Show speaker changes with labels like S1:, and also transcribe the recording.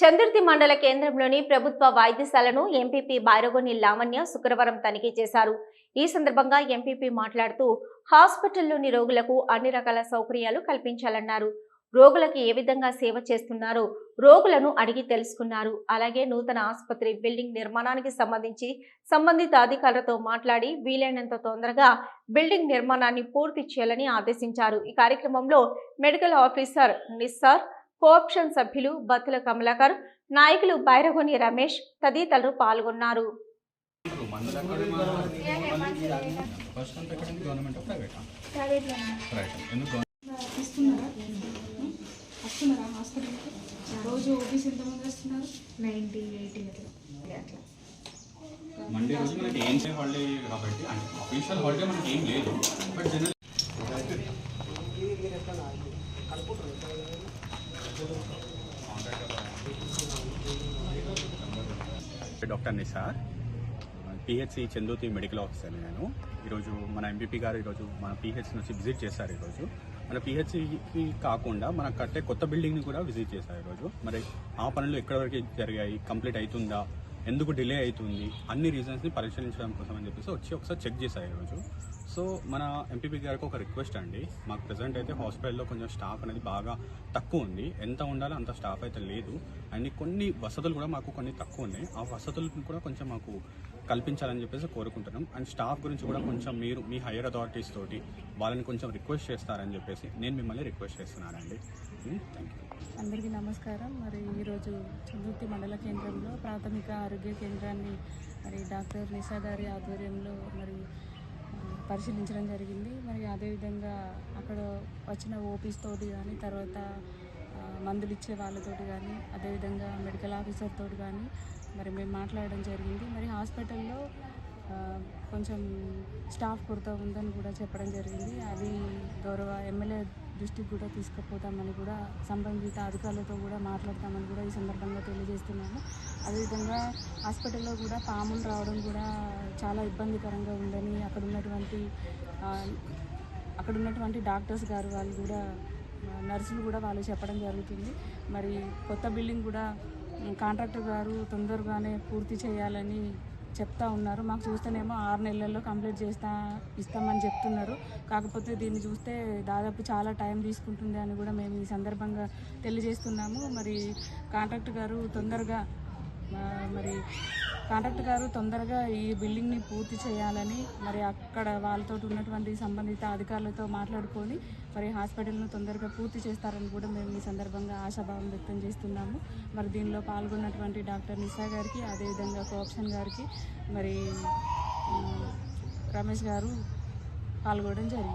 S1: చందుర్తి మండల కేంద్రంలోని ప్రభుత్వ వైద్యశాలను ఎంపీపీ బైరగోని లావణ్య శుక్రవారం తనిఖీ చేశారు. ఈ సందర్భంగా ఎంపీపీ మాట్లాడుతూ హాస్పిటల్లోని రోగులకు అన్ని రకాల సౌకర్యాలు కల్పించాలన్నారు. రోగులకు ఏ విధంగా సేవ చేస్తున్నారో రోగులను అడిగి తెలుసుకున్నారు. అలాగే నూతన ఆసుపత్రి బిల్డింగ్ నిర్మాణానికి సంబంధించి సంబంధిత అధికారులతో మాట్లాడి వీలైనంత తొందరగా బిల్డింగ్ నిర్మాణాన్ని పూర్తి చేయాలని ఆదేశించారు. ఈ కార్యక్రమంలో మెడికల్ ఆఫీసర్ నిస్సార్ కోఆప్షన్ సభ్యులు బత్తుల కమలాకర్ నాయకులు బైరగోని రమేష్ తదితరులు పాల్గొన్నారు.
S2: రోజు ఎంతమంది వస్తున్నారు
S3: నైంటీ ఎయిటీ అట్లా
S4: మండే రోజు మనకి ఏం హాలిడే కాబట్టి అంటే అఫీషియల్ హాలిడే మనకి ఏం లేదు. But general doctor Nisar PHC Chandoti medical officer నేను. ఈరోజు మన ఎంపీపీ గారు ఈరోజు మన పిహెచ్ నుంచి విజిట్ చేశారు ఈరోజు. మన పిహెచ్సికి కాకుండా మన కట్టే కొత్త బిల్డింగ్ని కూడా విజిట్ చేశారు ఈరోజు. మరి ఆ పనులు ఎక్కడి వరకు జరిగాయి? కంప్లీట్ అవుతుందా? ఎందుకు డిలే అవుతుంది అన్ని రీజన్స్ని పరిశీలించడం కోసం అని చెప్పేసి వచ్చి ఒకసారి చెక్ చేశారు ఈరోజు సో మన ఎంపీపీ గారికి ఒక రిక్వెస్ట్ అండి. మాకు ప్రజెంట్ అయితే హాస్పిటల్లో కొంచెం స్టాఫ్ అనేది బాగా తక్కువ ఉంది. ఎంత ఉండాలో అంత స్టాఫ్ అయితే లేదు. అండ్ కొన్ని వసతులు కూడా మాకు కొన్ని తక్కువ ఉన్నాయి. ఆ వసతులను కూడా కొంచెం మాకు కల్పించాలని చెప్పేసి కోరుకుంటున్నాం. అండ్ స్టాఫ్ గురించి కూడా కొంచెం మీరు మీ హైయర్ అథారిటీస్ తోటి వాళ్ళని కొంచెం రిక్వెస్ట్ చేస్తారని చెప్పేసి నేను మిమ్మల్ని రిక్వెస్ట్ చేస్తున్నానండి. థ్యాంక్ యూ
S2: అందరికీ నమస్కారం. మరి ఈరోజు చంద్రుతి మండల కేంద్రంలో ప్రాథమిక ఆరోగ్య కేంద్రాన్ని మరి డాక్టర్ నిషాగారి ఆధ్వర్యంలో మరి పరిశీలించడం జరిగింది. మరి అదేవిధంగా అక్కడ వచ్చిన ఓపీస్ తోటి కానీ తర్వాత మందులు ఇచ్చే వాళ్ళతోటి కానీ అదేవిధంగా మెడికల్ ఆఫీసర్ తోటి కానీ మరి మేము మాట్లాడడం జరిగింది. మరి హాస్పిటల్లో కొంచెం స్టాఫ్ కొరత ఉందని కూడా చెప్పడం జరిగింది. అది గౌరవ ఎమ్మెల్యే దృష్టికి కూడా తీసుకుపోతామని కూడా సంబంధిత అధికారులతో కూడా మాట్లాడతామని కూడా ఈ సందర్భంగా తెలియజేస్తున్నాము. అదేవిధంగా హాస్పిటల్లో కూడా పాములు రావడం కూడా చాలా ఇబ్బందికరంగా ఉందని అక్కడ ఉన్నటువంటి అక్కడ ఉన్నటువంటి డాక్టర్స్ గారు వాళ్ళు కూడా నర్సులు కూడా వాళ్ళు చెప్పడం జరుగుతుంది. మరి కొత్త బిల్డింగ్ కూడా కాంట్రాక్టర్ గారు తొందరగానే పూర్తి చేయాలని చెప్తా ఉన్నారు. మాకు చూస్తేనేమో ఆరు నెలల్లో కంప్లీట్ చేస్తా ఇస్తామని చెప్తున్నారు. కాకపోతే దీన్ని చూస్తే దాదాపు చాలా టైం తీసుకుంటుంది అని కూడా మేము ఈ సందర్భంగా తెలియజేస్తున్నాము. మరి కాంట్రాక్టర్ గారు తొందరగా మరి కాంట్రాక్టర్ గారు తొందరగా ఈ బిల్డింగ్ని పూర్తి చేయాలని మరి అక్కడ వాళ్ళతో ఉన్నటువంటి సంబంధిత అధికారులతో మాట్లాడుకొని మరి హాస్పిటల్ను తొందరగా పూర్తి చేస్తారని కూడా మేము ఈ సందర్భంగా ఆశాభావం వ్యక్తం చేస్తున్నాము. మరి దీనిలో పాల్గొన్నటువంటి డాక్టర్ నిషా గారికి అదేవిధంగా కోప్షన్ గారికి మరి రమేష్ గారు పాల్గొనడం జరిగింది.